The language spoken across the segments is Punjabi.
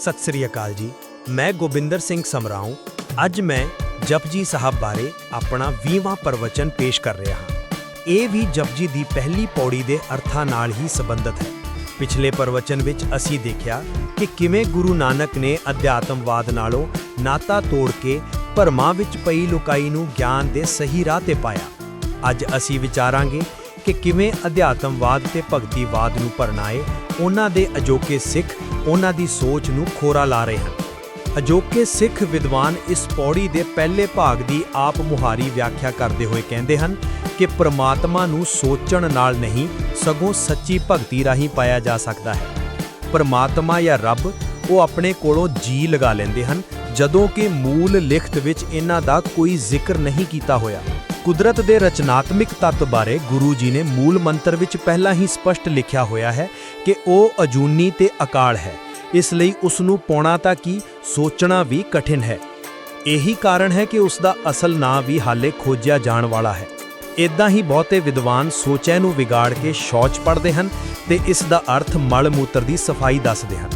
ਸਤਿ ਸ੍ਰੀ ਅਕਾਲ ਜੀ। ਮੈਂ ਗੋਬਿੰਦਰ ਸਿੰਘ ਸਮਰਾਉ। ਅੱਜ ਮੈਂ ਜਪਜੀ ਸਾਹਿਬ ਬਾਰੇ ਆਪਣਾ 20ਵਾਂ ਪ੍ਰਵਚਨ ਪੇਸ਼ ਕਰ ਰਿਹਾ ਹਾਂ। ਇਹ ਵੀ ਜਪਜੀ ਦੀ ਪਹਿਲੀ ਪੌੜੀ ਦੇ ਅਰਥਾਂ ਨਾਲ ਹੀ ਸੰਬੰਧਿਤ ਹੈ। ਪਿਛਲੇ ਪ੍ਰਵਚਨ ਵਿੱਚ ਅਸੀਂ ਦੇਖਿਆ ਕਿ ਕਿਵੇਂ ਗੁਰੂ ਨਾਨਕ ਨੇ ਅਧਿਆਤਮਵਾਦ ਨਾਲੋਂ ਨਾਤਾ ਤੋੜ ਕੇ ਭਰਮਾਂ ਵਿੱਚ ਪਈ ਲੁਕਾਈ ਨੂੰ ਗਿਆਨ ਦੇ ਸਹੀ ਰਾਹ ਤੇ ਪਾਇਆ। ਅੱਜ ਅਸੀਂ ਵਿਚਾਰਾਂਗੇ ਕਿ ਕਿਵੇਂ ਅਧਿਆਤਮਵਾਦ ਤੇ ਭਗਤੀਵਾਦ ਨੂੰ ਪਰਨਾਏ ਉਹਨਾਂ ਦੇ ਅਜੋਕੇ ਸਿੱਖ ਉਹਨਾਂ ਦੀ ਸੋਚ ਨੂੰ ਖੋਰਾ ਲਾ ਰਹੇ ਹਨ। ਅਜੋਕੇ ਸਿੱਖ ਵਿਦਵਾਨ ਇਸ ਪੌੜੀ ਦੇ ਪਹਿਲੇ ਭਾਗ ਦੀ ਆਪ ਮੁਹਾਰੀ ਵਿਆਖਿਆ ਕਰਦੇ ਹੋਏ ਕਹਿੰਦੇ ਹਨ ਕਿ ਪ੍ਰਮਾਤਮਾ ਨੂੰ ਸੋਚਣ ਨਾਲ ਨਹੀਂ, ਸਗੋਂ ਸੱਚੀ ਭਗਤੀ ਰਾਹੀਂ ਪਾਇਆ ਜਾ ਸਕਦਾ ਹੈ। ਪਰਮਾਤਮਾ ਜਾਂ ਰੱਬ, ਉਹ ਆਪਣੇ ਕੋਲੋਂ ਜੀ ਲਗਾ ਲੈਂਦੇ ਹਨ, ਜਦੋਂ ਕਿ ਮੂਲ ਲਿਖਤ ਵਿੱਚ ਇਹਨਾਂ ਦਾ ਕੋਈ ਜ਼ਿਕਰ ਨਹੀਂ ਕੀਤਾ ਹੋਇਆ। ਕੁਦਰਤ ਦੇ ਰਚਨਾਤਮਿਕ ਤੱਤ ਬਾਰੇ ਗੁਰੂ ਜੀ ਨੇ ਮੂਲ ਮੰਤਰ ਵਿੱਚ ਪਹਿਲਾਂ ਹੀ ਸਪਸ਼ਟ ਲਿਖਿਆ ਹੋਇਆ ਹੈ ਕਿ ਉਹ ਅਜੂਨੀ ਤੇ ਅਕਾਲ ਹੈ। ਇਸ ਲਈ ਉਸ ਨੂੰ ਪਾਉਣਾ ਤਾਂ ਕੀ, ਸੋਚਣਾ ਵੀ ਕਠਿਨ ਹੈ। ਇਹੀ ਕਾਰਨ ਹੈ ਕਿ ਉਸ ਦਾ ਅਸਲ ਨਾਂ ਵੀ ਹਾਲੇ ਖੋਜਿਆ ਜਾਣ ਵਾਲਾ ਹੈ। ਇਦਾਂ ਹੀ ਬਹੁਤੇ ਵਿਦਵਾਨ ਸੋਚੈ ਨੂੰ ਵਿਗਾੜ ਕੇ ਸ਼ੌਚ ਪੜਦੇ ਹਨ ਤੇ ਇਸ ਦਾ ਅਰਥ ਮਲ ਮੂਤਰ ਦੀ ਸਫ਼ਾਈ ਦੱਸਦੇ ਹਨ।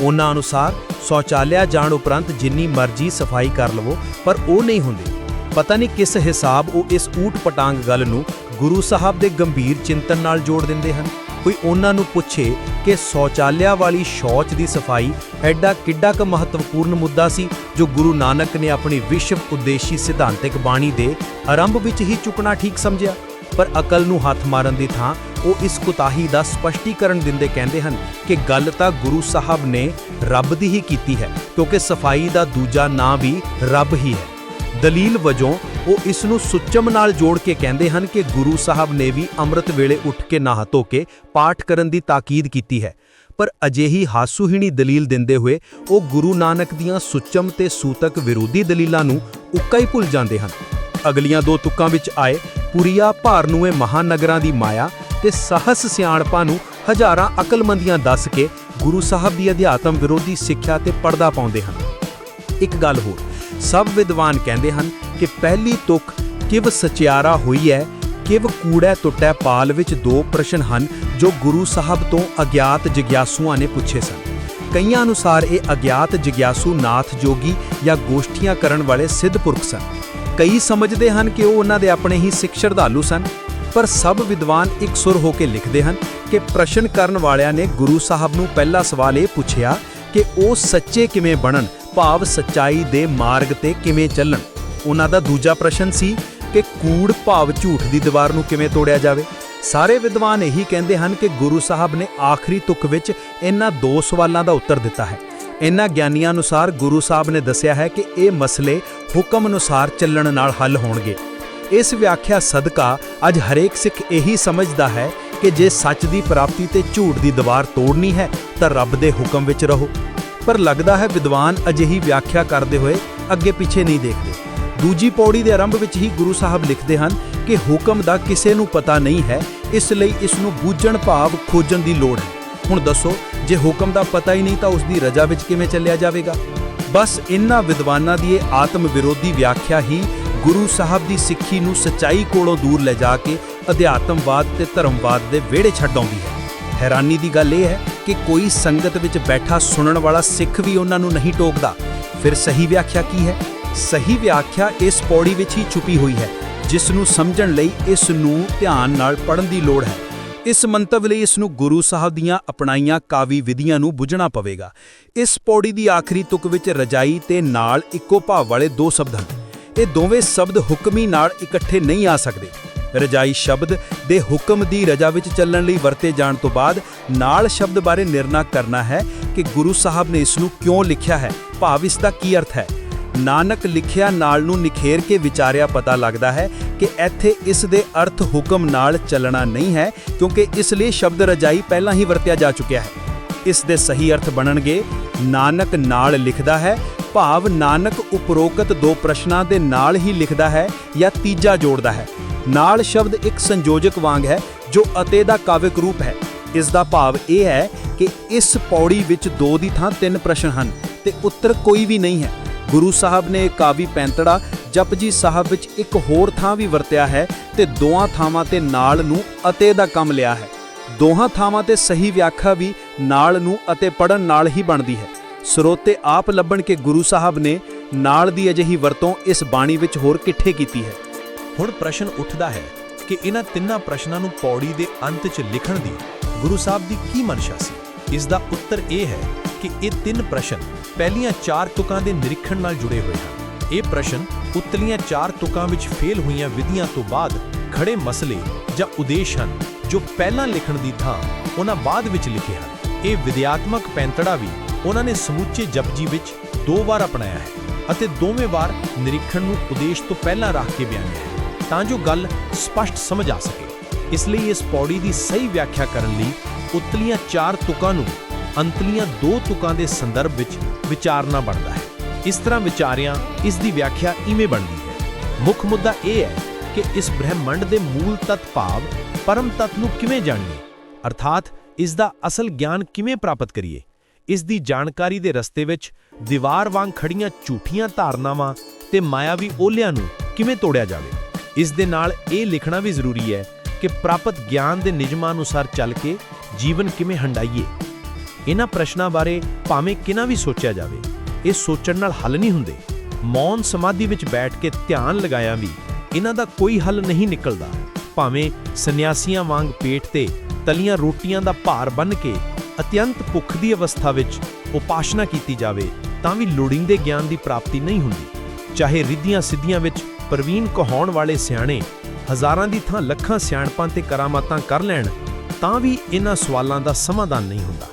ਉਹਨਾਂ ਅਨੁਸਾਰ, ਸ਼ੌਚਾਲਿਆ ਜਾਣ ਉਪਰੰਤ ਜਿੰਨੀ ਮਰਜ਼ੀ ਸਫ਼ਾਈ ਕਰ ਲਵੋ, ਪਰ ਉਹ ਨਹੀਂ ਹੁੰਦੀ। ਪਤਾ ਨਹੀਂ ਕਿਸ ਹਿਸਾਬ ਉਹ ਇਸ ਊਟ ਪਟਾਂਗ ਗੱਲ ਨੂੰ ਗੁਰੂ ਸਾਹਿਬ ਦੇ ਗੰਭੀਰ ਚਿੰਤਨ ਨਾਲ ਜੋੜ ਦਿੰਦੇ ਹਨ। ਕੋਈ ਉਹਨਾਂ ਨੂੰ ਪੁੱਛੇ ਕਿ ਸ਼ੌਚਾਲਿਆ ਵਾਲੀ ਸ਼ੌਚ ਦੀ ਸਫ਼ਾਈ ਐਡਾ ਕਿੱਡਾ ਕੁ ਮਹੱਤਵਪੂਰਨ ਮੁੱਦਾ ਸੀ ਜੋ ਗੁਰੂ ਨਾਨਕ ਨੇ ਆਪਣੀ ਵਿਸ਼ਵ ਉਦੇਸ਼ੀ ਸਿਧਾਂਤਿਕ ਬਾਣੀ ਦੇ ਆਰੰਭ ਵਿੱਚ ਹੀ ਚੁੱਕਣਾ ਠੀਕ ਸਮਝਿਆ। ਪਰ ਅਕਲ ਨੂੰ ਹੱਥ ਮਾਰਨ ਦੀ ਥਾਂ ਉਹ ਇਸ ਕੁਤਾਹੀ ਦਾ ਸਪਸ਼ਟੀਕਰਨ ਦਿੰਦੇ ਕਹਿੰਦੇ ਹਨ ਕਿ ਗੱਲ ਤਾਂ ਗੁਰੂ ਸਾਹਿਬ ਨੇ ਰੱਬ ਦੀ ਹੀ ਕੀਤੀ ਹੈ, ਕਿਉਂਕਿ ਸਫ਼ਾਈ ਦਾ ਦੂਜਾ ਨਾਂ ਵੀ ਰੱਬ ਹੀ ਹੈ। ਦਲੀਲ ਵਜੋਂ ਉਹ ਇਸ ਨੂੰ ਸੁੱਚਮ ਨਾਲ ਜੋੜ ਕੇ ਕਹਿੰਦੇ ਹਨ ਕਿ ਗੁਰੂ ਸਾਹਿਬ ਨੇ ਵੀ ਅੰਮ੍ਰਿਤ ਵੇਲੇ ਉੱਠ ਕੇ ਨਹਾ ਧੋ ਕੇ ਪਾਠ ਕਰਨ ਦੀ ਤਾਕੀਦ ਕੀਤੀ ਹੈ। ਪਰ ਅਜਿਹੀ ਹਾਸੂਹੀਣੀ ਦਲੀਲ ਦਿੰਦੇ ਹੋਏ ਉਹ ਗੁਰੂ ਨਾਨਕ ਦੀਆਂ ਸੁੱਚਮ ਤੇ ਸੂਤਕ ਵਿਰੋਧੀ ਦਲੀਲਾਂ ਨੂੰ ਉੱਕਾ ਹੀ ਭੁੱਲ ਜਾਂਦੇ ਹਨ। ਅਗਲੀਆਂ ਦੋ ਤੁਕਾਂ ਵਿੱਚ ਆਏ ਪੁਰੀਆ ਭਾਰਨੂਏ ਮਹਾਨਗਰਾਂ ਦੀ ਮਾਇਆ ਤੇ ਸਾਹਸ ਸਿਆਣਪਾਂ ਨੂੰ ਹਜ਼ਾਰਾਂ ਅਕਲਮੰਦੀਆਂ ਦੱਸ ਕੇ ਗੁਰੂ ਸਾਹਿਬ ਦੀ ਅਧਿਆਤਮ ਵਿਰੋਧੀ ਸਿੱਖਿਆ ਤੇ ਪਰਦਾ ਪਾਉਂਦੇ ਹਨ। ਇੱਕ ਗੱਲ ਹੋਰ ਸਭ ਵਿਦਵਾਨ ਕਹਿੰਦੇ ਹਨ ਕਿ ਪਹਿਲੀ ਤੁਕ ਕਿਵ ਸਚਿਆਰਾ ਹੋਈ ਹੈ ਕਿਵ ਕੂੜੈ ਟੁੱਟੈ ਪਾਲ ਵਿੱਚ ਦੋ ਪ੍ਰਸ਼ਨ ਹਨ, ਜੋ ਗੁਰੂ ਸਾਹਿਬ ਤੋਂ ਅਗਿਆਤ ਜਿਗਿਆਸੂਆਂ ਨੇ ਪੁੱਛੇ ਸਨ। ਕਈਆਂ ਅਨੁਸਾਰ ਇਹ ਅਗਿਆਤ ਜਿਗਿਆਸੂ ਨਾਥ ਜੋਗੀ ਜਾਂ ਗੋਸ਼ਟੀਆਂ ਕਰਨ ਵਾਲੇ ਸਿੱਧ ਪੁਰਖ ਸਨ। ਕਈ ਸਮਝਦੇ ਹਨ ਕਿ ਉਹ ਉਹਨਾਂ ਦੇ ਆਪਣੇ ਹੀ ਸਿੱਖ ਸ਼ਰਧਾਲੂ ਸਨ, ਪਰ ਸਭ ਵਿਦਵਾਨ ਇੱਕ ਸੁਰ ਹੋ ਕੇ ਲਿਖਦੇ ਹਨ ਕਿ ਪ੍ਰਸ਼ਨ ਕਰਨ ਵਾਲਿਆਂ ਨੇ ਗੁਰੂ ਸਾਹਿਬ ਨੂੰ ਪਹਿਲਾ ਸਵਾਲ ਇਹ ਪੁੱਛਿਆ ਕਿ ਉਹ ਸੱਚੇ ਕਿਵੇਂ ਬਣਨ ਭਾਵ ਸੱਚਾਈ ਦੇ ਮਾਰਗ ਤੇ ਕਿਵੇਂ ਚੱਲਣ? ਉਹਨਾਂ ਦਾ ਦੂਜਾ ਪ੍ਰਸ਼ਨ ਸੀ ਕਿ ਕੂੜ ਭਾਵ ਝੂਠ ਦੀ ਦੀਵਾਰ ਨੂੰ ਕਿਵੇਂ ਤੋੜਿਆ ਜਾਵੇ? ਸਾਰੇ ਵਿਦਵਾਨ ਇਹੀ ਕਹਿੰਦੇ ਹਨ ਕਿ ਗੁਰੂ ਸਾਹਿਬ ਨੇ ਆਖਰੀ ਤੁਕ ਵਿੱਚ ਇਹਨਾਂ ਦੋ ਸਵਾਲਾਂ ਦਾ ਉੱਤਰ ਦਿੱਤਾ ਹੈ। ਇਹਨਾਂ ਗਿਆਨੀਆਂ ਅਨੁਸਾਰ ਗੁਰੂ ਸਾਹਿਬ ਨੇ ਦੱਸਿਆ ਹੈ ਕਿ ਇਹ ਮਸਲੇ ਹੁਕਮ ਅਨੁਸਾਰ ਚੱਲਣ ਨਾਲ ਹੱਲ ਹੋਣਗੇ। ਇਸ ਵਿਆਖਿਆ ਸਦਕਾ ਅੱਜ ਹਰੇਕ ਸਿੱਖ ਇਹੀ ਸਮਝਦਾ ਹੈ ਕਿ ਜੇ ਸੱਚ ਦੀ ਪ੍ਰਾਪਤੀ ਤੇ ਝੂਠ ਦੀ ਦੀਵਾਰ ਤੋੜਨੀ ਹੈ ਤਾਂ ਰੱਬ ਦੇ ਹੁਕਮ ਵਿੱਚ ਰਹੋ। ਪਰ ਲੱਗਦਾ ਹੈ ਵਿਦਵਾਨ ਅਜਿਹੀ ਵਿਆਖਿਆ ਕਰਦੇ ਹੋਏ ਅੱਗੇ ਪਿੱਛੇ ਨਹੀਂ ਦੇਖਦੇ। ਦੂਜੀ ਪੌੜੀ ਦੇ ਆਰੰਭ ਵਿੱਚ ਹੀ ਗੁਰੂ ਸਾਹਿਬ ਲਿਖਦੇ ਹਨ ਕਿ ਹੁਕਮ ਦਾ ਕਿਸੇ ਨੂੰ ਪਤਾ ਨਹੀਂ ਹੈ, ਇਸ ਲਈ ਇਸ ਨੂੰ ਬੂਝਣ ਭਾਵ ਖੋਜਣ ਦੀ ਲੋੜ ਹੈ। ਹੁਣ ਦੱਸੋ, ਜੇ ਹੁਕਮ ਦਾ ਪਤਾ ਹੀ ਨਹੀਂ ਤਾਂ ਉਸ ਦੀ ਰਜਾ ਵਿੱਚ ਕਿਵੇਂ ਚੱਲਿਆ ਜਾਵੇਗਾ? ਬਸ ਇਨ੍ਹਾਂ ਵਿਦਵਾਨਾਂ ਦੀ ਇਹ ਆਤਮ ਵਿਰੋਧੀ ਵਿਆਖਿਆ ਹੀ ਗੁਰੂ ਸਾਹਿਬ ਦੀ ਸਿੱਖੀ ਨੂੰ ਸਚਾਈ ਕੋਲੋਂ ਦੂਰ ਲੈ ਜਾ ਕੇ ਅਧਿਆਤਮਵਾਦ ਤੇ ਧਰਮਵਾਦ ਦੇ ਵਿਹੜੇ ਛੱਡ ਆਉਂਦੀ ਹੈ। ਹੈਰਾਨੀ ਦੀ ਗੱਲ ਇਹ ਹੈ ਕਿ ਕੋਈ ਸੰਗਤ ਵਿੱਚ ਬੈਠਾ ਸੁਣਨ ਵਾਲਾ ਸਿੱਖ ਵੀ ਉਹਨਾਂ ਨੂੰ ਨਹੀਂ ਟੋਕਦਾ। ਫਿਰ ਸਹੀ ਵਿਆਖਿਆ ਕੀ ਹੈ? ਸਹੀ ਵਿਆਖਿਆ ਇਸ ਪੌੜੀ ਵਿੱਚ ਹੀ ਛੁਪੀ ਹੋਈ ਹੈ, ਜਿਸ ਨੂੰ ਸਮਝਣ ਲਈ ਇਸ ਨੂੰ ਧਿਆਨ ਨਾਲ ਪੜ੍ਹਨ ਦੀ ਲੋੜ ਹੈ। ਇਸ ਮੰਤਵ ਲਈ ਇਸ ਨੂੰ ਗੁਰੂ ਸਾਹਿਬ ਦੀਆਂ ਅਪਣਾਈਆਂ ਕਾਵੀ ਵਿਧੀਆਂ ਨੂੰ ਬੁੱਝਣਾ ਪਵੇਗਾ। ਇਸ ਪੌੜੀ ਦੀ ਆਖਰੀ ਤੁਕ ਵਿੱਚ ਰਜਾਈ ਤੇ ਨਾਲ ਇੱਕੋ ਭਾਵ ਵਾਲੇ ਦੋ ਸ਼ਬਦ ਹਨ। ਇਹ ਦੋਵੇਂ ਸ਼ਬਦ ਹੁਕਮੀ ਨਾਲ ਇਕੱਠੇ ਨਹੀਂ ਆ ਸਕਦੇ। ਰਜਾਈ ਸ਼ਬਦ ਦੇ ਹੁਕਮ ਦੀ ਰਜਾ ਵਿੱਚ ਚੱਲਣ ਲਈ ਵਰਤੇ ਜਾਣ ਤੋਂ ਬਾਅਦ ਨਾਲ ਸ਼ਬਦ ਬਾਰੇ ਨਿਰਣਾ ਕਰਨਾ ਹੈ ਕਿ ਗੁਰੂ ਸਾਹਿਬ ਨੇ ਇਸ ਨੂੰ ਕਿਉਂ ਲਿਖਿਆ ਹੈ। ਭਾਵ ਇਸ ਦਾ ਕੀ ਅਰਥ ਹੈ? ਨਾਨਕ ਲਿਖਿਆ ਨਾਲ ਨੂੰ ਨਿਖੇਰ ਕੇ ਵਿਚਾਰਿਆ ਪਤਾ ਲੱਗਦਾ ਹੈ ਕਿ ਇੱਥੇ ਇਸ ਦੇ ਅਰਥ ਹੁਕਮ ਨਾਲ ਚੱਲਣਾ ਨਹੀਂ ਹੈ, ਕਿਉਂਕਿ ਇਸ ਲਈ ਸ਼ਬਦ ਰਜਾਈ ਪਹਿਲਾਂ ਹੀ ਵਰਤਿਆ ਜਾ ਚੁੱਕਿਆ ਹੈ। ਇਸ ਦੇ ਸਹੀ ਅਰਥ ਬਣਨਗੇ, ਨਾਨਕ ਨਾਲ ਲਿਖਦਾ ਹੈ, ਭਾਵ ਨਾਨਕ ਉਪਰੋਕਤ ਦੋ ਪ੍ਰਸ਼ਨਾਂ ਦੇ ਨਾਲ ਹੀ ਲਿਖਦਾ ਹੈ ਜਾਂ ਤੀਜਾ ਜੋੜਦਾ ਹੈ। ਨਾਲ ਸ਼ਬਦ ਇੱਕ ਸੰਯੋਜਕ ਵਾਂਗ ਹੈ, ਜੋ ਅਤੇ ਦਾ ਕਾਵਿਕ ਰੂਪ ਹੈ। ਇਸ ਦਾ ਭਾਵ ਇਹ ਹੈ ਕਿ ਇਸ ਪੌੜੀ ਵਿੱਚ ਦੋ ਦੀ ਥਾਂ ਤਿੰਨ ਪ੍ਰਸ਼ਨ ਹਨ ਤੇ ਉੱਤਰ ਕੋਈ ਵੀ ਨਹੀਂ ਹੈ। ਗੁਰੂ ਸਾਹਿਬ ਨੇ ਕਾਵੀ ਪੈਂਤੜਾ, ਜਪਜੀ ਸਾਹਿਬ ਵਿੱਚ ਇੱਕ ਹੋਰ ਥਾਂ ਵੀ ਵਰਤਿਆ ਹੈ ਤੇ ਦੋਹਾਂ ਥਾਵਾਂ ਤੇ ਨਾਲ ਨੂੰ ਅਤੇ ਦਾ ਕੰਮ ਲਿਆ ਹੈ। ਦੋਹਾਂ ਥਾਵਾਂ ਤੇ ਸਹੀ ਵਿਆਖਿਆ ਵੀ ਨਾਲ ਨੂੰ ਅਤੇ ਪੜਨ ਨਾਲ ਹੀ ਬਣਦੀ ਹੈ। ਸਰੋਤੇ ਆਪ ਲੱਭਣ ਕੇ ਗੁਰੂ ਸਾਹਿਬ ਨੇ ਨਾਲ ਦੀ ਅਜਿਹੀ ਵਰਤੋਂ ਇਸ ਬਾਣੀ ਵਿੱਚ ਹੋਰ ਕਿੱਥੇ ਕੀਤੀ ਹੈ। ਹੁਣ ਪ੍ਰਸ਼ਨ ਉੱਠਦਾ ਹੈ ਕਿ ਇਹਨਾਂ ਤਿੰਨਾਂ ਪ੍ਰਸ਼ਨਾਂ ਨੂੰ ਪੌੜੀ ਦੇ ਅੰਤ 'ਚ ਲਿਖਣ ਦੀ ਗੁਰੂ ਸਾਹਿਬ ਦੀ ਕੀ ਮਨਸ਼ਾ ਸੀ? ਇਸ ਦਾ ਉੱਤਰ ਇਹ ਹੈ ਕਿ ਇਹ ਤਿੰਨ ਪ੍ਰਸ਼ਨ ਪਹਿਲੀਆਂ ਚਾਰ ਤੁਕਾਂ ਦੇ ਨਿਰੀਖਣ ਨਾਲ ਜੁੜੇ ਹੋਏ ਹਨ। ਇਹ ਪ੍ਰਸ਼ਨ ਉਤਲੀਆਂ ਚਾਰ ਤੁਕਾਂ ਵਿੱਚ ਫੇਲ ਹੋਈਆਂ ਵਿਧੀਆਂ ਤੋਂ ਬਾਅਦ ਖੜੇ ਮਸਲੇ ਜਾਂ ਉਦੇਸ਼ ਹਨ, ਜੋ ਪਹਿਲਾਂ ਲਿਖਣ ਦੀ ਥਾਂ ਉਹਨਾਂ ਬਾਅਦ ਵਿੱਚ ਲਿਖੇ ਹਨ। ਇਹ ਵਿਦਿਆਤਮਕ ਪੈਂਤੜਾ ਵੀ ਉਹਨਾਂ ਨੇ ਸਮੁੱਚੇ ਜਪਜੀ ਵਿੱਚ ਦੋ ਵਾਰ ਅਪਣਾਇਆ ਹੈ ਅਤੇ ਦੋਵੇਂ ਵਾਰ ਨਿਰੀਖਣ ਨੂੰ ਉਦੇਸ਼ ਤੋਂ ਪਹਿਲਾਂ ਰੱਖ ਕੇ ਬਿਆਨਿਆ ਹੈ। ਤਾਂ ਜੋ ਗੱਲ ਸਪਸ਼ਟ ਸਮਝ ਆ ਸਕੇ। ਇਸ ਲਈ ਇਸ ਪੌੜੀ ਦੀ ਸਹੀ ਵਿਆਖਿਆ ਕਰਨ ਲਈ ਉਤਲੀਆਂ ਚਾਰ ਤੁਕਾਂ ਨੂੰ ਅੰਤਲੀਆਂ ਦੋ ਤੁਕਾਂ ਦੇ ਸੰਦਰਭ ਵਿੱਚ ਵਿਚਾਰਨਾ ਬਣਦਾ ਹੈ। ਇਸ ਤਰ੍ਹਾਂ ਵਿਚਾਰਿਆਂ ਇਸ ਦੀ ਵਿਆਖਿਆ ਇਵੇਂ ਬਣਦੀ ਹੈ। ਮੁੱਖ ਮੁੱਦਾ ਇਹ ਹੈ ਕਿ ਇਸ ਬ੍ਰਹਿਮੰਡ ਦੇ ਮੂਲ ਤੱਤ ਭਾਵ ਪਰਮ ਤੱਤ ਨੂੰ ਕਿਵੇਂ ਜਾਣੀਏ? ਅਰਥਾਤ ਇਸ ਦਾ ਅਸਲ ਗਿਆਨ ਕਿਵੇਂ ਪ੍ਰਾਪਤ ਕਰੀਏ? ਇਸ ਦੀ ਜਾਣਕਾਰੀ ਦੇ ਰਸਤੇ ਵਿੱਚ ਦੀਵਾਰ ਵਾਂਗ ਖੜੀਆਂ ਝੂਠੀਆਂ ਧਾਰਨਾਵਾਂ ਤੇ ਮਾਇਆਵੀ ਓਲਿਆਂ ਨੂੰ ਕਿਵੇਂ ਤੋੜਿਆ ਜਾਵੇ? ਇਸ ਦੇ ਨਾਲ ਇਹ ਲਿਖਣਾ ਵੀ ਜ਼ਰੂਰੀ ਹੈ ਕਿ ਪ੍ਰਾਪਤ ਗਿਆਨ ਦੇ ਨਿਯਮਾਂ ਅਨੁਸਾਰ ਚੱਲ ਕੇ ਜੀਵਨ ਕਿਵੇਂ ਹੰਡਾਈਏ। ਇਹਨਾਂ ਪ੍ਰਸ਼ਨਾਂ ਬਾਰੇ ਭਾਵੇਂ ਕਿੰਨਾ ਵੀ ਸੋਚਿਆ ਜਾਵੇ, ਇਹ ਸੋਚਣ ਨਾਲ ਹੱਲ ਨਹੀਂ ਹੁੰਦੇ। ਮੌਨ ਸਮਾਧੀ ਵਿੱਚ ਬੈਠ ਕੇ ਧਿਆਨ ਲਗਾਇਆ ਵੀ ਇਹਨਾਂ ਦਾ ਕੋਈ ਹੱਲ ਨਹੀਂ ਨਿਕਲਦਾ। ਭਾਵੇਂ ਸੰਨਿਆਸੀਆਂ ਵਾਂਗ ਪੇਟ ਤੇ ਤਲੀਆਂ ਰੋਟੀਆਂ ਦਾ ਭਾਰ ਬੰਨ ਕੇ ਅਤਿਅੰਤ ਭੁੱਖ ਦੀ ਅਵਸਥਾ ਵਿੱਚ ਉਪਾਸ਼ਨਾ ਕੀਤੀ ਜਾਵੇ, ਤਾਂ ਵੀ ਲੋੜੀਂਦੇ ਗਿਆਨ ਦੀ ਪ੍ਰਾਪਤੀ ਨਹੀਂ ਹੁੰਦੀ। ਚਾਹੇ ਰਿੱਧੀਆਂ ਸਿੱਧੀਆਂ ਵਿੱਚ ਪ੍ਰਵੀਨ ਕਹਾਉਣ ਵਾਲੇ ਸਿਆਣੇ ਹਜ਼ਾਰਾਂ ਦੀ ਥਾਂ ਲੱਖਾਂ ਸਿਆਣਪਾਂ ਤੇ ਕਰਾਮਾਤਾਂ ਕਰ ਲੈਣ, ਤਾਂ ਵੀ ਇਹਨਾਂ ਸਵਾਲਾਂ ਦਾ ਸਮਾਧਾਨ ਨਹੀਂ ਹੁੰਦਾ।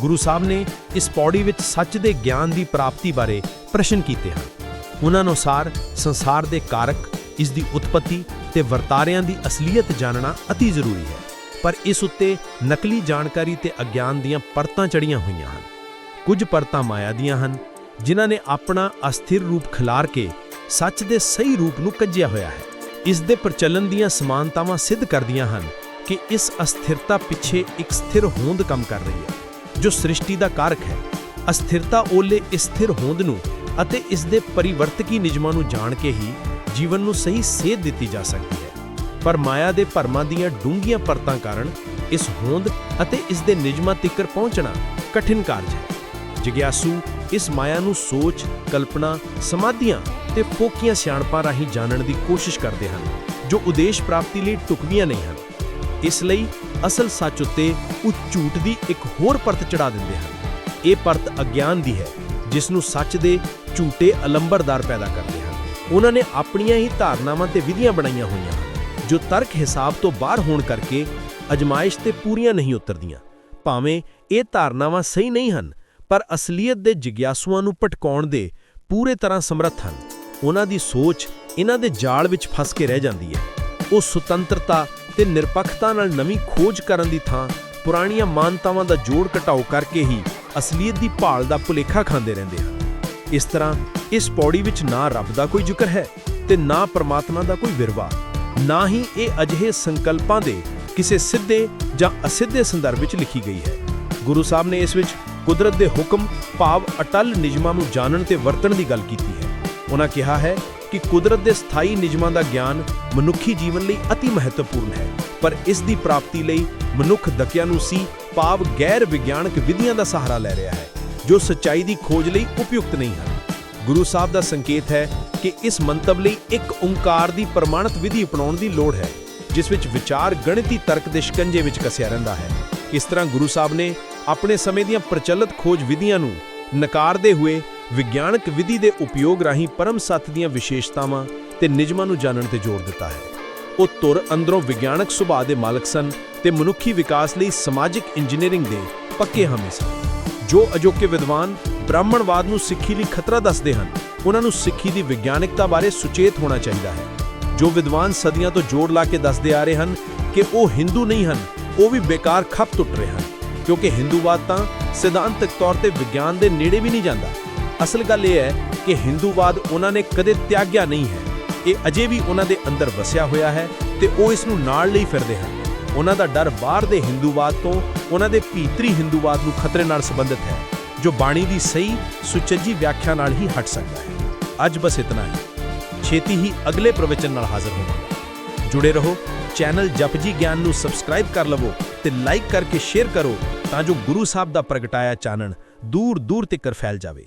ਗੁਰੂ ਸਾਹਿਬ ਨੇ ਇਸ ਪੌੜੀ ਵਿੱਚ ਸੱਚ ਦੇ ਗਿਆਨ ਦੀ ਪ੍ਰਾਪਤੀ ਬਾਰੇ ਪ੍ਰਸ਼ਨ ਕੀਤੇ ਹਨ। ਉਹਨਾਂ ਅਨੁਸਾਰ ਸੰਸਾਰ ਦੇ ਕਾਰਕ ਇਸ ਦੀ ਉਤਪਤੀ ਤੇ ਵਰਤਾਰਿਆਂ ਦੀ ਅਸਲੀਅਤ ਜਾਣਨਾ ਅਤੀ ਜ਼ਰੂਰੀ ਹੈ, ਪਰ ਇਸ ਉੱਤੇ ਨਕਲੀ ਜਾਣਕਾਰੀ ਤੇ ਅਗਿਆਨ ਦੀਆਂ ਪਰਤਾਂ ਚੜੀਆਂ ਹੋਈਆਂ ਹਨ। ਕੁਝ ਪਰਤਾਂ ਮਾਇਆ ਦੀਆਂ ਹਨ, ਜਿਨ੍ਹਾਂ ਨੇ ਆਪਣਾ ਅਸਥਿਰ ਰੂਪ ਖਿਲਾਰ ਕੇ ਸੱਚ ਦੇ ਸਹੀ ਰੂਪ ਨੂੰ ਕੱਜਿਆ ਹੋਇਆ ਹੈ। ਇਸ ਦੇ ਪ੍ਰਚਲਨ ਦੀਆਂ ਸਮਾਨਤਾਵਾਂ ਸਿੱਧ ਕਰਦੀਆਂ ਹਨ ਕਿ ਇਸ ਅਸਥਿਰਤਾ ਪਿੱਛੇ ਇੱਕ ਸਥਿਰ ਹੋਂਦ ਕੰਮ ਕਰ ਰਹੀ ਹੈ, ਜੋ ਸ੍ਰਿਸ਼ਟੀ ਦਾ ਕਾਰਕ ਹੈ। ਅਸਥਿਰਤਾ ਓਲੇ ਇਸ ਸਥਿਰ ਹੋਂਦ ਨੂੰ ਅਤੇ ਇਸ ਦੇ ਪਰਿਵਰਤਕੀ ਨਿਯਮਾਂ ਨੂੰ ਜਾਣ ਕੇ ਹੀ ਜੀਵਨ ਨੂੰ ਸਹੀ ਸੇਧ ਦਿੱਤੀ ਜਾ ਸਕਦੀ ਹੈ। ਪਰ ਮਾਇਆ ਦੇ ਭਰਮਾਂ ਦੀਆਂ ਡੂੰਘੀਆਂ ਪਰਤਾਂ ਕਾਰਨ ਇਸ ਹੋਂਦ ਅਤੇ ਇਸ ਦੇ ਨਿਯਮਾਂ ਤੀਕਰ ਪਹੁੰਚਣਾ ਕਠਿਨ ਕਾਰਜ ਹੈ। ਜਿਗਿਆਸੂ ਇਸ ਮਾਇਆ ਨੂੰ ਸੋਚ, ਕਲਪਨਾ, ਸਮਾਧੀਆਂ ਤੇ ਫੋਕੀਆਂ ਸਿਆਣਪਾਂ ਰਾਹੀਂ ਜਾਣਨ ਦੀ ਕੋਸ਼ਿਸ਼ ਕਰਦੇ ਹਨ, ਜੋ ਉਦੇਸ਼ ਪ੍ਰਾਪਤੀ ਲਈ ਟੁਕਵੀਆਂ ਨਹੀਂ ਹਨ। ਇਸ ਲਈ ਅਸਲ ਸੱਚ ਉੱਤੇ ਉਹ ਝੂਠ ਦੀ ਇੱਕ ਹੋਰ ਪਰਤ ਚੜਾ ਦਿੰਦੇ ਹਨ। ਇਹ ਪਰਤ ਅਗਿਆਨ ਦੀ ਹੈ, ਜਿਸ ਨੂੰ ਸੱਚ ਦੇ ਝੂਠੇ ਅਲੰਬਰਦਾਰ ਪੈਦਾ ਕਰਦੇ ਹਨ। ਉਹਨਾਂ ਨੇ ਆਪਣੀਆਂ ਹੀ ਧਾਰਨਾਵਾਂ ਤੇ ਵਿਧੀਆਂ ਬਣਾਈਆਂ ਹੋਈਆਂ ਹਨ, ਜੋ ਤਰਕ ਹਿਸਾਬ ਤੋਂ ਬਾਹਰ ਹੋਣ ਕਰਕੇ ਅਜਮਾਇਸ਼ ਤੇ ਪੂਰੀਆਂ ਨਹੀਂ ਉਤਰਦੀਆਂ। ਭਾਵੇਂ ਇਹ ਧਾਰਨਾਵਾਂ ਸਹੀ ਨਹੀਂ ਹਨ, ਪਰ ਅਸਲੀਅਤ ਦੇ ਜਿਗਿਆਸੂਆਂ ਨੂੰ ਭਟਕਾਉਣ ਦੇ ਪੂਰੇ ਤਰ੍ਹਾਂ ਸਮਰੱਥ ਹਨ। ਉਹਨਾਂ ਦੀ ਸੋਚ ਇਹਨਾਂ ਦੇ ਜਾਲ ਵਿੱਚ ਫਸ ਕੇ ਰਹਿ ਜਾਂਦੀ ਹੈ। ਉਹ ਸੁਤੰਤਰਤਾ ਤੇ ਨਿਰਪੱਖਤਾ ਨਾਲ ਨਵੀਂ ਖੋਜ ਕਰਨ ਦੀ ਥਾਂ ਪੁਰਾਣੀਆਂ ਮਾਨਤਾਵਾਂ ਦਾ ਜੋੜ ਘਟਾਓ ਕਰਕੇ ਹੀ ਅਸਲੀਅਤ ਦੀ ਭਾਲ ਦਾ ਭੁਲੇਖਾ ਖਾਂਦੇ ਰਹਿੰਦੇ ਹਨ। ਇਸ ਤਰ੍ਹਾਂ ਇਸ ਪੌੜੀ ਵਿੱਚ ਨਾ ਰੱਬ ਦਾ ਕੋਈ ਜ਼ਿਕਰ ਹੈ ਤੇ ਨਾ ਪਰਮਾਤਮਾ ਦਾ ਕੋਈ ਵਿਰਵਾ। ਨਾ ਹੀ ਇਹ ਅਜਿਹੇ ਸੰਕਲਪਾਂ ਦੇ ਕਿਸੇ ਸਿੱਧੇ ਜਾਂ ਅਸਿੱਧੇ ਸੰਦਰਭ ਵਿੱਚ ਲਿਖੀ ਗਈ ਹੈ। ਗੁਰੂ ਸਾਹਿਬ ਨੇ ਇਸ ਵਿੱਚ ਕੁਦਰਤ ਦੇ ਹੁਕਮ, ਭਾਵ, ਅਟਲ ਨਿਯਮਾਂ ਨੂੰ ਜਾਣਨ ਤੇ ਵਰਤਣ ਦੀ ਗੱਲ ਕੀਤੀ ਹੈ। ਉਹਨਾਂ ਕਿਹਾ ਹੈ ਕਿ ਕੁਦਰਤ ਦੇ ਸਥਾਈ ਨਿਯਮਾਂ ਦਾ ਗਿਆਨ ਮਨੁੱਖੀ ਜੀਵਨ ਲਈ ਅਤੀ ਮਹੱਤਵਪੂਰਨ ਹੈ, ਪਰ ਇਸ ਦੀ ਪ੍ਰਾਪਤੀ ਲਈ ਮਨੁੱਖ ਦਕਿਆਨੂਸੀ ਭਾਵ ਗੈਰ ਵਿਗਿਆਨਕ ਵਿਧੀਆਂ ਦਾ ਸਹਾਰਾ ਲੈ ਰਿਹਾ ਹੈ, ਜੋ ਸੱਚਾਈ ਦੀ ਖੋਜ ਲਈ ਉਪਯੁਕਤ ਨਹੀਂ ਹਨ। ਗੁਰੂ ਸਾਹਿਬ ਦਾ ਸੰਕੇਤ ਹੈ ਕਿ ਇਸ ਮੰਤਵ ਲਈ ਇੱਕ ਓੰਕਾਰ ਦੀ ਪ੍ਰਮਾਣਿਤ ਵਿਧੀ ਅਪਣਾਉਣ ਦੀ ਲੋੜ ਹੈ, ਜਿਸ ਵਿੱਚ ਵਿਚਾਰ ਗਣਿਤੀ ਤਰਕ ਦੇ ਸ਼ਿਕੰਜੇ ਵਿੱਚ ਕੱਸਿਆ ਰਹਿੰਦਾ ਹੈ। ਇਸ ਤਰ੍ਹਾਂ ਗੁਰੂ ਸਾਹਿਬ ਨੇ ਆਪਣੇ ਸਮੇਂ ਦੀਆਂ ਪ੍ਰਚਲਿਤ ਖੋਜ ਵਿਧੀਆਂ ਨੂੰ ਨਕਾਰਦੇ ਹੋਏ ਵਿਗਿਆਨਕ ਵਿਧੀ ਦੇ ਉਪਯੋਗ ਰਾਹੀਂ ਪਰਮ ਸੱਤ ਦੀਆਂ ਵਿਸ਼ੇਸ਼ਤਾਵਾਂ ਤੇ ਨਿਯਮਾਂ ਨੂੰ ਜਾਣਨ ਤੇ ਜ਼ੋਰ ਦਿੱਤਾ ਹੈ। ਉਹ ਤੁਰ ਅੰਦਰੋਂ ਵਿਗਿਆਨਕ ਸੁਭਾਅ ਦੇ ਮਾਲਕ ਸਨ ਤੇ ਮਨੁੱਖੀ ਵਿਕਾਸ ਲਈ ਸਮਾਜਿਕ ਇੰਜੀਨੀਅਰਿੰਗ ਦੇ ਪੱਕੇ ਹਾਮੀ ਸਨ। ਜੋ ਅਜੋਕੇ ਵਿਦਵਾਨ ਬ੍ਰਾਹਮਣਵਾਦ ਨੂੰ ਸਿੱਖੀ ਲਈ ਖਤਰਾ ਦੱਸਦੇ ਹਨ, ਉਹਨਾਂ ਨੂੰ ਸਿੱਖੀ ਦੀ ਵਿਗਿਆਨਿਕਤਾ ਬਾਰੇ ਸੁਚੇਤ ਹੋਣਾ ਚਾਹੀਦਾ ਹੈ। ਜੋ ਵਿਦਵਾਨ ਸਦੀਆਂ ਤੋਂ ਜੋੜ ਲਾ ਕੇ ਦੱਸਦੇ ਆ ਰਹੇ ਹਨ ਕਿ ਉਹ ਹਿੰਦੂ ਨਹੀਂ ਹਨ, ਉਹ ਵੀ ਬੇਕਾਰ ਖੱਪ ਟੁੱਟ ਰਹੇ ਹਨ। ਕਿਉਂਕਿ ਹਿੰਦੂਵਾਦ ਤਾਂ ਸਿਧਾਂਤਕ ਤੌਰ ਤੇ ਵਿਗਿਆਨ ਦੇ ਨੇੜੇ ਵੀ ਨਹੀਂ ਜਾਂਦਾ। ਅਸਲ ਗੱਲ ਇਹ ਹੈ ਕਿ ਹਿੰਦੂਵਾਦ ਉਹਨਾਂ ਨੇ ਕਦੇ ਤਿਆਗਿਆ ਨਹੀਂ ਹੈ। ਇਹ ਅਜੇ ਵੀ ਉਹਨਾਂ ਦੇ ਅੰਦਰ ਵਸਿਆ ਹੋਇਆ ਹੈ ਤੇ ਉਹ ਇਸ ਨੂੰ ਨਾਲ ਲਈ ਫਿਰਦੇ ਹਨ। ਉਹਨਾਂ ਦਾ ਡਰ ਬਾਹਰ ਦੇ ਹਿੰਦੂਵਾਦ ਤੋਂ ਉਹਨਾਂ ਦੇ ਭੀਤਰੀ ਹਿੰਦੂਵਾਦ ਨੂੰ ਖਤਰੇ ਨਾਲ ਸੰਬੰਧਿਤ ਹੈ, ਜੋ ਬਾਣੀ ਦੀ ਸਹੀ, ਸੁਚੱਜੀ ਵਿਆਖਿਆ ਨਾਲ ਹੀ ਹਟ ਸਕਦਾ ਹੈ। ਅੱਜ ਬਸ ਇਤਨਾ ਹੀ। ਛੇਤੀ ਹੀ ਅਗਲੇ ਪ੍ਰਵਚਨ ਨਾਲ ਹਾਜ਼ਰ ਹੋਵਾਂਗਾ। ਜੁੜੇ ਰਹੋ, ਚੈਨਲ ਜਪਜੀ ਗਿਆਨ ਨੂੰ ਸਬਸਕ੍ਰਾਈਬ ਕਰ ਲਵੋ ਤੇ ਲਾਈਕ ਕਰਕੇ ਸ਼ੇਅਰ ਕਰੋ ਤਾਂ ਜੋ ਗੁਰੂ ਸਾਹਿਬ ਦਾ ਪ੍ਰਗਟਾਇਆ ਚਾਨਣ ਦੂਰ ਦੂਰ ਤੱਕ ਫੈਲ ਜਾਵੇ।